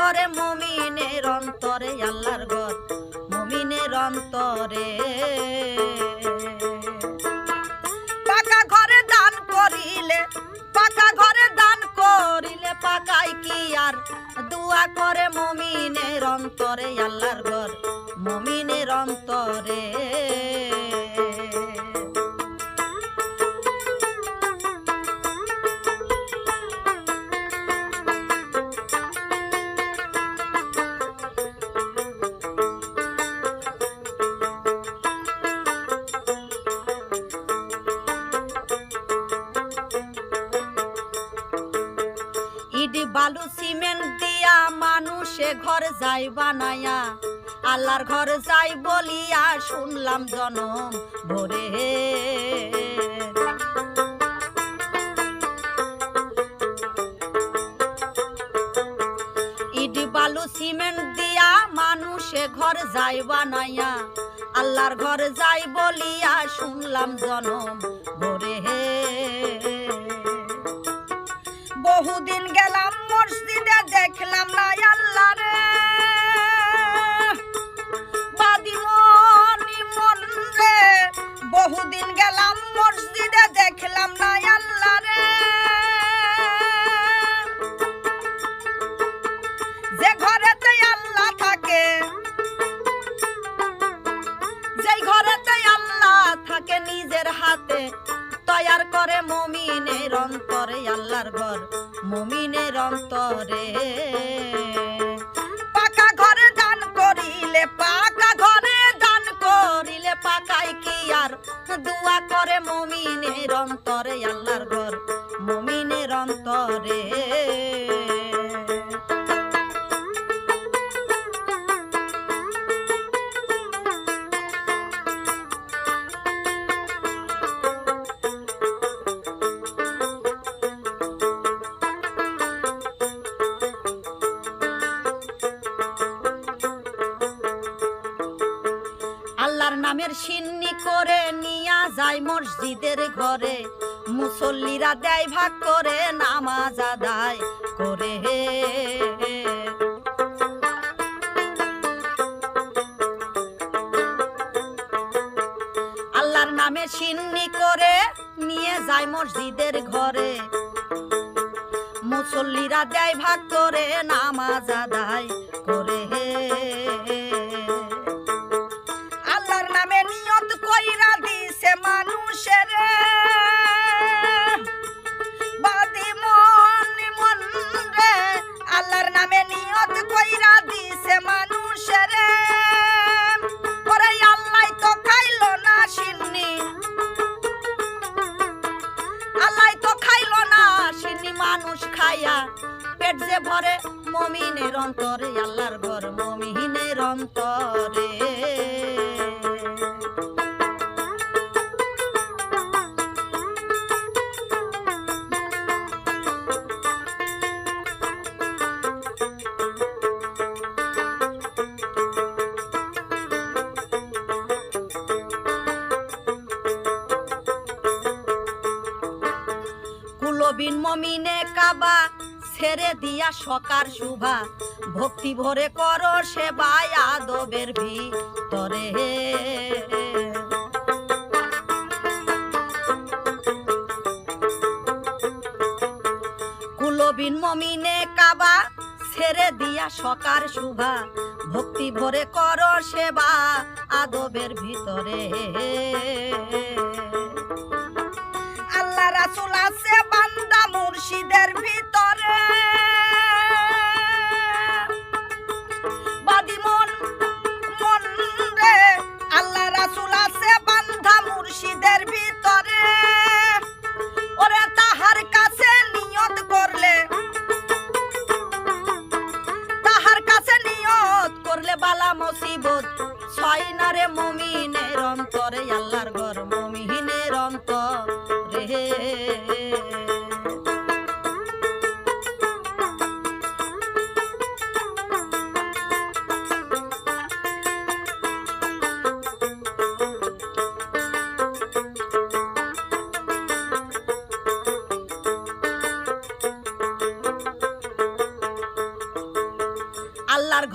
করে মমিনের অন্তরে, আল্লাহর ঘর মমিনের অন্তরে। পাকা ঘরে দান করিলে, পাকা ঘরে দান করিলে পাকাই কি আর? দোয়া করে মমিনের অন্তরে, আল্লাহর ঘর মমিনের অন্তরে। ইডি বালু সিমেন্ট দিয়া মানুষে ঘর যাই বানায়া, আল্লাহর ঘর যাই বলিয়া শুনলাম জনম ভরে। ইডি বালু, সিমেন্ট দিয়া মানুষে ঘর যাই বানায়া, আল্লাহর ঘর যাই বলিয়া শুনলাম জনম ভরে। বহুদিন গেলাম মসজিদে দেখলাম না আল্লাহ অন্তরে পাকা ঘরে দান করিলে, পাকা ঘরে দান করিলে পাকাই কি আর? দুয়া করে মমিনের অন্তরে, আল্লাহর ঘর মমিনের অন্তরে। নামের সিন্নি করে নিয়া যায় মসজিদের ঘরে। মুসল্লিরা দেয় ভাগ করে, নামাজ আদায় করে। আল্লাহর নামে সিন্নি করে নিয়ে যায় মসজিদের ঘরে। মুসল্লিরা দেয় ভাগ করে, নামাজ আদায় মানুষ খাইয়া পেট যে ভরে মমিনের অন্তরে আল্লাহর ঘর মমিনের অন্তরে। কুলবিন মমিনে কাবা, ছেড়ে দিয়া সকার শুভা ভক্তি ভরে কর সেবায় আদবের ভিতরে। কুলবিন মমিনে কাবা, ছেড়ে দিয়া সকার শুভা ভক্তি ভরে কর সেবা আদবের ভিতরে। আল্লাহ রাসুল আছে মুর্শিদের ভিতরে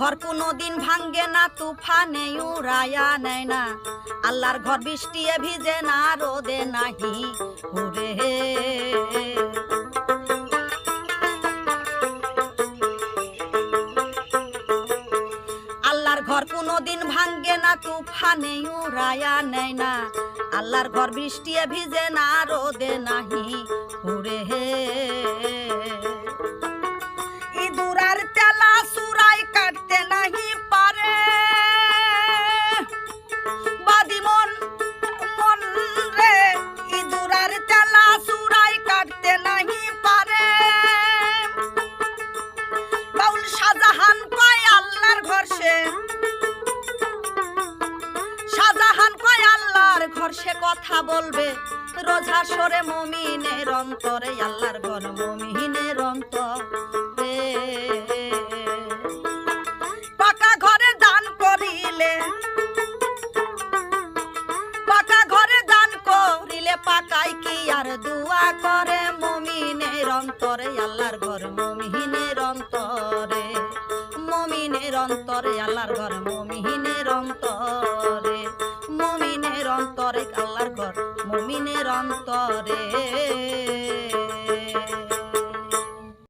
ঘর কোনো দিন ভাঙ্গে না, তুফানে উড়ায়া নেয় না। আল্লাহর ঘর বৃষ্টিয়ে ভিজে না, রোদে নাহি ওরে আল্লাহর ঘর কোনো দিন ভাঙ্গে না, তুফানে উড়ায়া নেয় না। আল্লাহর ঘর বৃষ্টিয়ে ভিজে না, রোদে নাহি উড়ে। হে সে কথা বলবে। রোজা সরে মমিনের অন্তরে, আল্লাহর ঘর মমিনের অন্তরে। পাকা ঘরে দান করিলে, পাকা ঘরে দান করিলে পাকাই কি আর দুয়া করে? মমিনের অন্তরে, আল্লাহর ঘর মমিনের অন্তরে। মমিনের অন্তরে, আল্লাহর ঘর মমিনের অন্তরে। মমিনের অন্তরে আল্লাহর ঘর মমিনের অন্তরে।